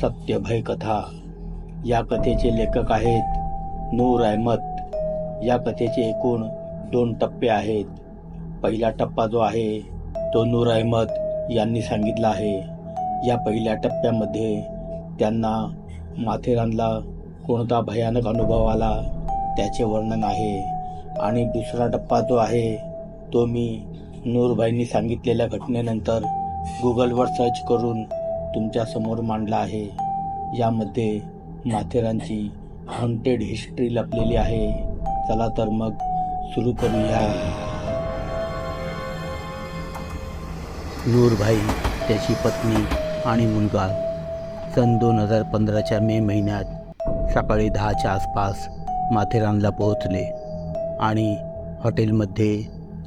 सत्यभय कथा या कथेचे लेखक आहेत नूर अहमद. या कथेचे एकूण दोन टप्पे आहेत. पहिला टप्पा जो आहे तो नूर अहमद यांनी सांगितला आहे. या पहिल्या टप्प्यामध्ये त्यांना माथेरानला कोणता भयानक अनुभव आला त्याचे वर्णन आहे. आणि दुसरा टप्पा जो आहे तो मी नूरभाईंनी सांगितलेल्या घटनेनंतर गुगलवर सर्च करून तुमच्यासमोर मांडला आहे. यामध्ये माथेरानची हॉन्टेड हिस्ट्री लपलेली आहे. चला तर मग सुरू करूया. नूरभाई त्याची पत्नी आणि मुलगा सन दोन हजार पंधराच्या मे महिन्यात सकाळी दहाच्या आसपास माथेरानला पोहोचले आणि हॉटेलमध्ये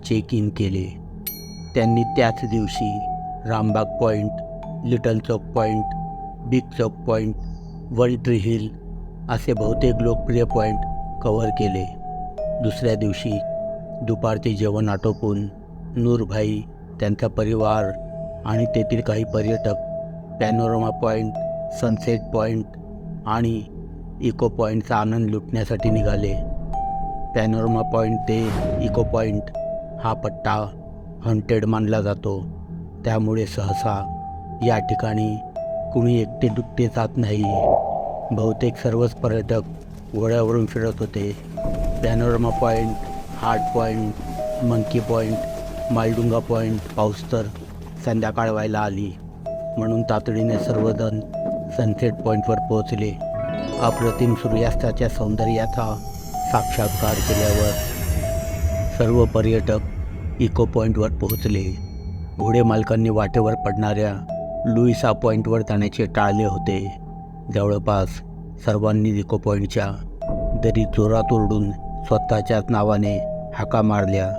चेक इन केले. त्यांनी त्याच दिवशी Rambagh point little Chowk point big Chowk point one tree hill असे बहुतेक लोकप्रिय पॉईंट कव्हर केले. दुसऱ्या दिवशी दुपारचे जेवण आटोपून नूरभाई त्यांचा परिवार आणि तेथील काही पर्यटक पॅनोरमा पॉईंट सनसेट पॉईंट आणि इको पॉईंटचा आनंद लुटण्यासाठी निघाले. पॅनोरमा पॉईंट ते इको पॉईंट हा पट्टा हंटेड मानला जातो. त्यामुळे सहसा या ठिकाणी कुणी एकटे दुकटे जात नाही. बहुतेक सर्वच पर्यटक घोड्यावरून फिरत होते. Panorama point heart point monkey point Maldunga point पाऊस तर संध्याकाळ व्हायला आली. म्हणून तातडीने सर्वजण सनसेट पॉईंटवर पोहोचले. अप्रतिम सूर्यास्ताच्या सौंदर्याचा साक्षात्कार केल्यावर सर्व पर्यटक इको पॉईंटवर पोहोचले. घोडे मालकांनी वाटेवर पडणाऱ्या लुईसा पॉईंटवर जाण्याचे टाळले होते. जवळपास सर्वांनी रिको पॉईंटच्या दरी जोरात ओरडून स्वतःच्याच नावाने हाका मारल्या.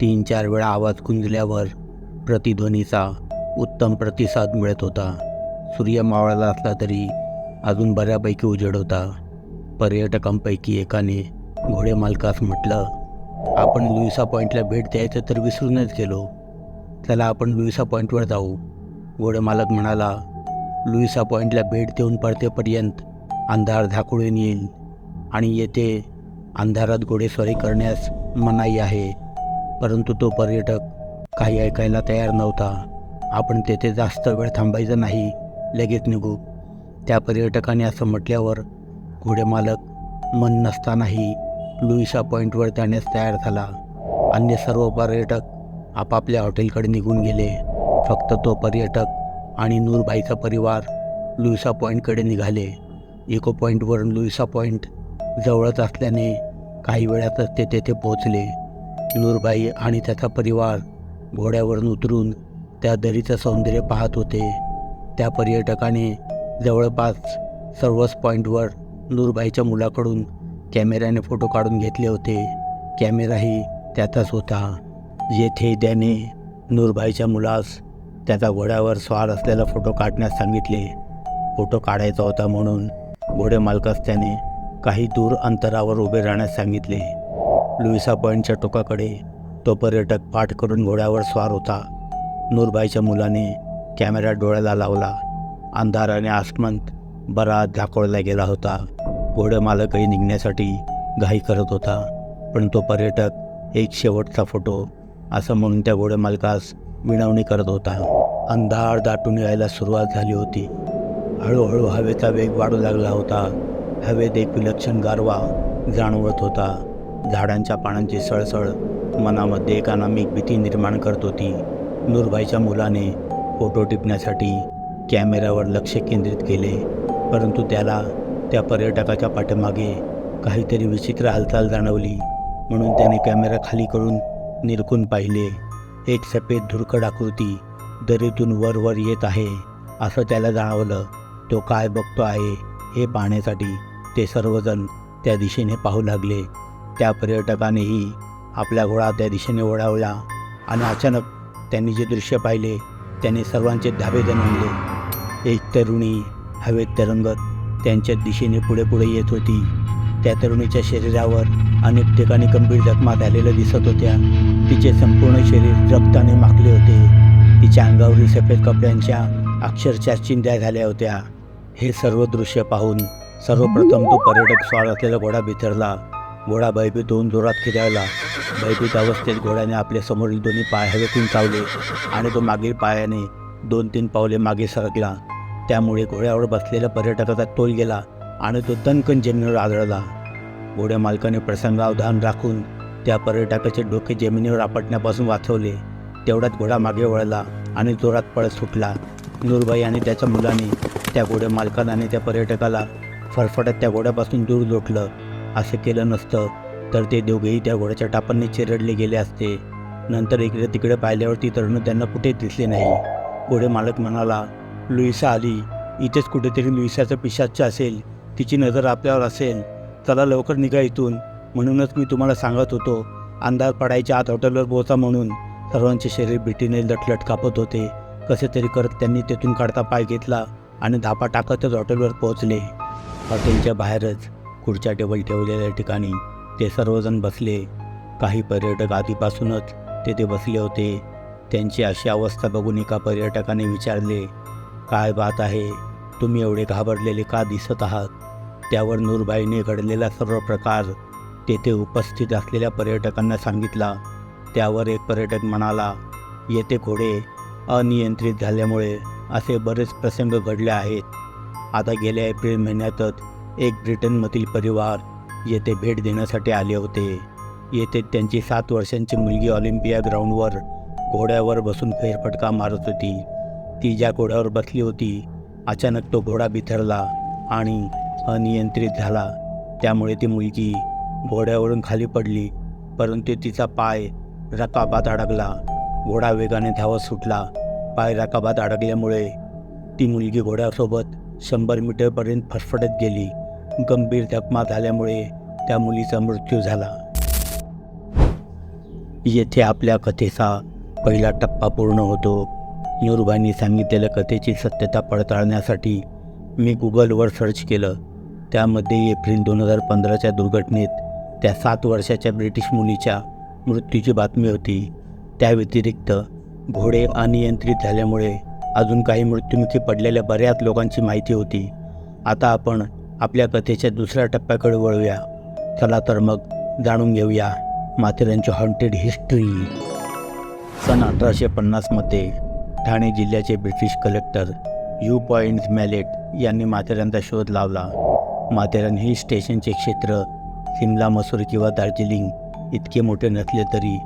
तीन चार वेळा आवाज गुंजल्यावर प्रतिध्वनीचा उत्तम प्रतिसाद मिळत होता. सूर्य मावळला असला तरी अजून बऱ्यापैकी उजेड होता. पर्यटकांपैकी एकाने घोडे मालकास म्हटलं आपण लुईसा पॉईंटला भेट द्यायचं तर विसरूनच गेलो. चला आपण लुईसा पॉईंटवर जाऊ. घोडेमालक म्हणाला लुईसा पॉईंटला भेट देऊन पडतेपर्यंत अंधार झाकुळून येईल आणि येथे अंधारात घोडेस्वारी करण्यास मनाई आहे. परंतु तो पर्यटक काही ऐकायला तयार नव्हता. आपण तेथे जास्त वेळ थांबायचं नाही. लगेच निघू. त्या पर्यटकाने असं म्हटल्यावर घोडेमालक मन नसतानाही लुईसा पॉईंटवर जाण्यास तयार झाला. अन्य सर्व पर्यटक आपापल्या हॉटेलकडे निघून गेले. फक्त तो पर्यटक आणि नूरबाईचा परिवार लुईसा पॉईंटकडे निघाले. इको पॉईंटवरून लुईसा पॉईंट जवळच असल्याने काही वेळातच ते तेथे पोहोचले. नूरबाई आणि त्याचा परिवार घोड्यावरून उतरून त्या दरीचं सौंदर्य पाहत होते. त्या पर्यटकाने जवळपास सर्वच पॉईंटवर नूरबाईच्या मुलाकडून कॅमेऱ्याने फोटो काढून घेतले होते. कॅमेराही त्याचाच होता. येथे त्याने नूरबाईच्या मुलास त्याचा घोड्यावर स्वार असलेला फोटो काढण्यास सांगितले. फोटो काढायचा होता म्हणून घोडे मालकास त्याने काही दूर अंतरावर उभे राहण्यास सांगितले. लुईसा पॉईंटच्या टोकाकडे तो पर्यटक पाठ करून घोड्यावर स्वार होता. नूरबाईच्या मुलाने कॅमेरा डोळ्याला लावला. अंधाराने आसमंत बराच झाकोळला गेला होता. घोडे मालकही निघण्यासाठी घाई करत होता. पण तो पर्यटक एक शेवटचा फोटो असं म्हणून त्या घोडे विणवणी करत होता. अंधार दाटून यायला सुरुवात झाली होती. हळूहळू हवेचा वेग वाढू लागला होता. हवेत एक विलक्षण गारवा जाणवत होता. झाडांच्या पानांची सळसळ मनामध्ये एक अनामिक भीती निर्माण करत होती. नूरबाईच्या मुलाने फोटो टिपण्यासाठी कॅमेऱ्यावर लक्ष केंद्रित केले परंतु त्याला त्या पर्यटकाच्या पाठीमागे काहीतरी विचित्र हालचाल जाणवली म्हणून त्याने कॅमेरा खाली करून निरकून पाहिले. एक सफेद धुरकड आकृती दरीतून वर वर येत आहे. असं त्याला जाणवलं. तो काय बघतो आहे हे पाहण्यासाठी ते सर्वजण त्या दिशेने पाहू लागले. त्या पर्यटकानेही आपला घोडा त्या दिशेने ओढावला आणि अचानक त्यांनी जे दृश्य पाहिले त्याने सर्वांचे धाबे दणवले एक तरुणी हवेत तरंगत त्यांच्या दिशेने पुढे पुढे येत होती. त्या तरुणीच्या शरीरावर अनेक ठिकाणी गंभीर जखमा झालेल्या दिसत होत्या. तिचे संपूर्ण शरीर रक्ताने माखले होते. तिच्या अंगावरील सफेद कपड्यांच्या अक्षरशः चिंध्या झाल्या होत्या. हे सर्व दृश्य पाहून सर्वप्रथम तो पर्यटक स्वार असलेला घोडा बिथरला. घोडा भयभीत होऊन जोरात खिदळला. भयभीत अवस्थेत घोड्याने आपल्या समोरील दोन्ही पाय हवेतून चावले आणि तो मागील पायाने दोन तीन पावले मागे सरकला. त्यामुळे घोड्यावर बसलेल्या पर्यटकाचा तोल गेला आणि तो दणकन जमिनीवर आदळला. घोड्या मालकाने प्रसंगावधान राखून त्या पर्यटकाचे डोके जमिनीवर आपटण्यापासून वाचवले. तेवढ्यात घोडा मागे वळला आणि जोरात पळत सुटला. नूरबाई आणि त्याच्या मुलाने त्या घोड्या मालकाला आणि त्या पर्यटकाला फरफटत त्या घोड्यापासून दूर लोटलं. असं केलं नसतं तर ते दोघेही त्या घोड्याच्या टापांनी चिरडले गेले असते. नंतर इकडे तिकडे पाहिल्यावर ती तरुण त्यांना कुठे दिसले नाही. घोडे मालक म्हणाला लुईसा आली. इथेच कुठेतरी लुईसाचं पिशाच असेल. तिची नजर आपल्यावर असेल. चला लवकर निघा इथून. म्हणूनच मी तुम्हाला सांगत होतो अंधार पडायच्या आत हॉटेलवर पोहोचा म्हणून. सर्वांचे शरीर भेटीने लटलट कापत होते. कसे तरी करत त्यांनी तेथून काढता पाय घेतला आणि धापा टाकतच हॉटेलवर पोहोचले. हॉटेलच्या बाहेरच खुर्च्या टेबल ठेवलेल्या ठिकाणी ते सर्वजण बसले. काही पर्यटक आधीपासूनच तेथे बसले होते. त्यांची अशी अवस्था बघून एका पर्यटकाने विचारले काय बात आहे? तुम्ही एवढे घाबरलेले का दिसत आहात? त्यावर नूरबाईने घडलेला सर्व प्रकार तेथे उपस्थित असलेल्या पर्यटकांना सांगितला. त्यावर एक पर्यटक म्हणाला येथे घोडे अनियंत्रित झाल्यामुळे असे बरेच प्रसंग घडले आहेत. आता गेल्या एप्रिल महिन्यातच एक ब्रिटनमधील परिवार येथे भेट देण्यासाठी आले होते. येथे त्यांची सात वर्षांची मुलगी ऑलिम्पिया ग्राउंडवर घोड्यावर बसून फेरफटका मारत होती. ती ज्या घोड्यावर बसली होती अचानक तो घोडा बिथरला आणि अनियंत्रित झाला. त्यामुळे ती मुलगी घोड्यावरून खाली पडली परंतु तिचा पाय रकाबात अडकला. घोडा वेगाने धावत सुटला. पाय रकाबात अडकल्यामुळे ती मुलगी घोड्यासोबत शंभर मीटरपर्यंत फटफटत गेली. गंभीर जखमा झाल्यामुळे त्या मुलीचा मृत्यू झाला. येथे आपल्या कथेचा पहिला टप्पा पूर्ण होतो. नूरबाईंनी सांगितलेल्या कथेची सत्यता पडताळण्यासाठी मी गुगलवर सर्च केलं. त्यामध्ये एप्रिल दोन हजार पंधराच्या दुर्घटनेत त्या सात वर्षाच्या ब्रिटिश मुलीच्या मृत्यूची बातमी होती. त्या व्यतिरिक्त घोडे अनियंत्रित झाल्यामुळे अजून काही मृत्युमुखी पडलेल्या बऱ्याच लोकांची माहिती होती. आता आपण आपल्या कथेच्या दुसऱ्या टप्प्याकडे वळूया. चला तर मग जाणून घेऊया माथेरानची हॉन्टेड हिस्ट्री. सन अठराशे पन्नासमध्ये ठाणे जिल्ह्याचे British collector Hugh Poyntz Malet यांनी माथेरानचा शोध लावला. माथेरान हिल स्टेशनचे क्षेत्र सिमला मसूर किंवा दार्जिलिंग इतके मोठे नसले तरी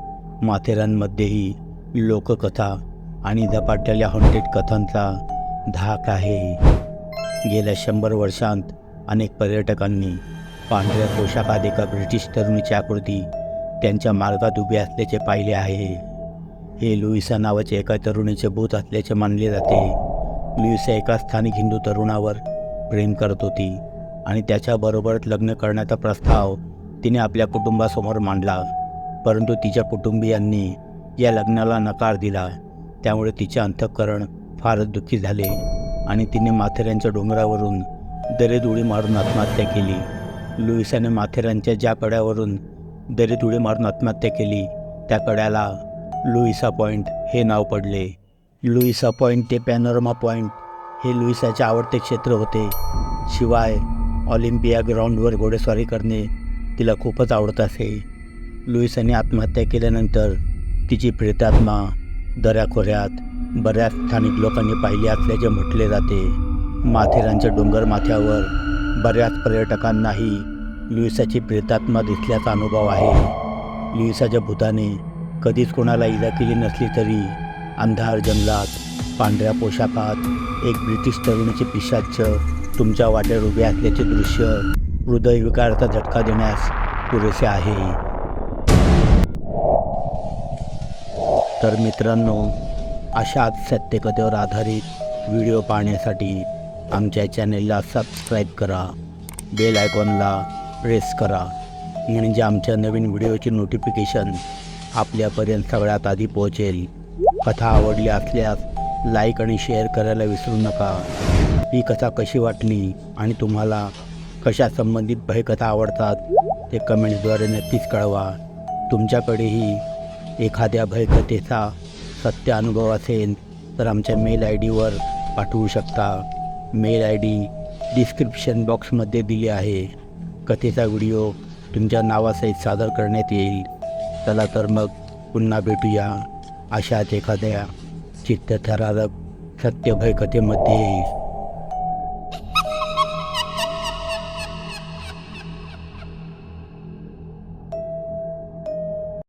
माथेरानमध्येही लोककथा आणि झपाटलेल्या हॉन्टेड कथांचा धाक आहे. गेल्या शंभर वर्षांत अनेक पर्यटकांनी पांढऱ्या पोशाखात एका ब्रिटिश तरुणीची आकृती त्यांच्या मार्गात उभे असल्याचे पाहिले आहे. हे लुईसा नावाचे एका तरुणीचे भूत असल्याचे मानले जाते. लुईसा एका स्थानिक हिंदू तरुणावर प्रेम करत होती. आणि त्याच्याबरोबर लग्न करण्याचा प्रस्ताव तिने आपल्या कुटुंबासमोर मांडला. परंतु तिच्या कुटुंबियांनी या लग्नाला नकार दिला. त्यामुळे तिचे अंतःकरण फारच दुःखी झाले आणि तिने माथेऱ्यांच्या डोंगरावरून दरीत उडी मारून आत्महत्या केली. लुईसाने माथेऱ्यांच्या ज्या कड्यावरून दरीत उडी मारून आत्महत्या केली त्या कड्याला लुईसा पॉईंट हे नाव पडले. लुईसा पॉईंट ते पॅनोरमा पॉईंट हे लुईसाचे आवडते क्षेत्र होते. शिवाय ऑलिम्पिया ग्राउंडवर घोडेस्वारी करणे तिला खूपच आवडत असे. लुईसाने आत्महत्या केल्यानंतर तिची प्रेतात्मा दऱ्याखोऱ्यात बऱ्याच स्थानिक लोकांनी पाहिली असल्याचे म्हटले जाते. माथेरानच्या डोंगर माथ्यावर बऱ्याच पर्यटकांनाही लुईसाची प्रेतात्मा दिसल्याचा अनुभव आहे. लुईसाच्या भूताने कधीच कोणाला इजा केली नसली तरी अंधार जंगलात पांढऱ्या पोशाखात एक ब्रिटिश तरुणीची पिशाच तुमच्या वाटेवर उभे असल्याचे दृश्य हृदयविकाराचा झटका देण्यास पुरेसे आहे. तर मित्रांनो अशाच सत्यकथेवर आधारित व्हिडिओ पाहण्यासाठी आमच्या चॅनेलला सबस्क्राईब करा बेल आयकॉनला प्रेस करा म्हणजे आमच्या नवीन व्हिडिओची नोटिफिकेशन आपल्यापर्यंत सगळ्यात आधी पोहोचेल. कथा आवडली असल्यास लाईक आणि शेअर करायला विसरू नका. ही कथा कशी वाटली आणि तुम्हाला कशा संबंधित भयकथा आवडतात ते कमेंट्सद्वारे नक्कीच कळवा. तुमच्याकडेही एखाद्या भयकथेचा सत्य अनुभव असेल तर आमच्या मेल आय डीवर पाठवू शकता. मेल आय डी डिस्क्रिप्शन बॉक्समध्ये दिली आहे. कथेचा व्हिडिओ तुमच्या नावासहित सादर करण्यात येईल. चला तर मग पुन्हा भेटूया. अशाच एखाद्या चित्तथरारक सत्यभय कथेमध्ये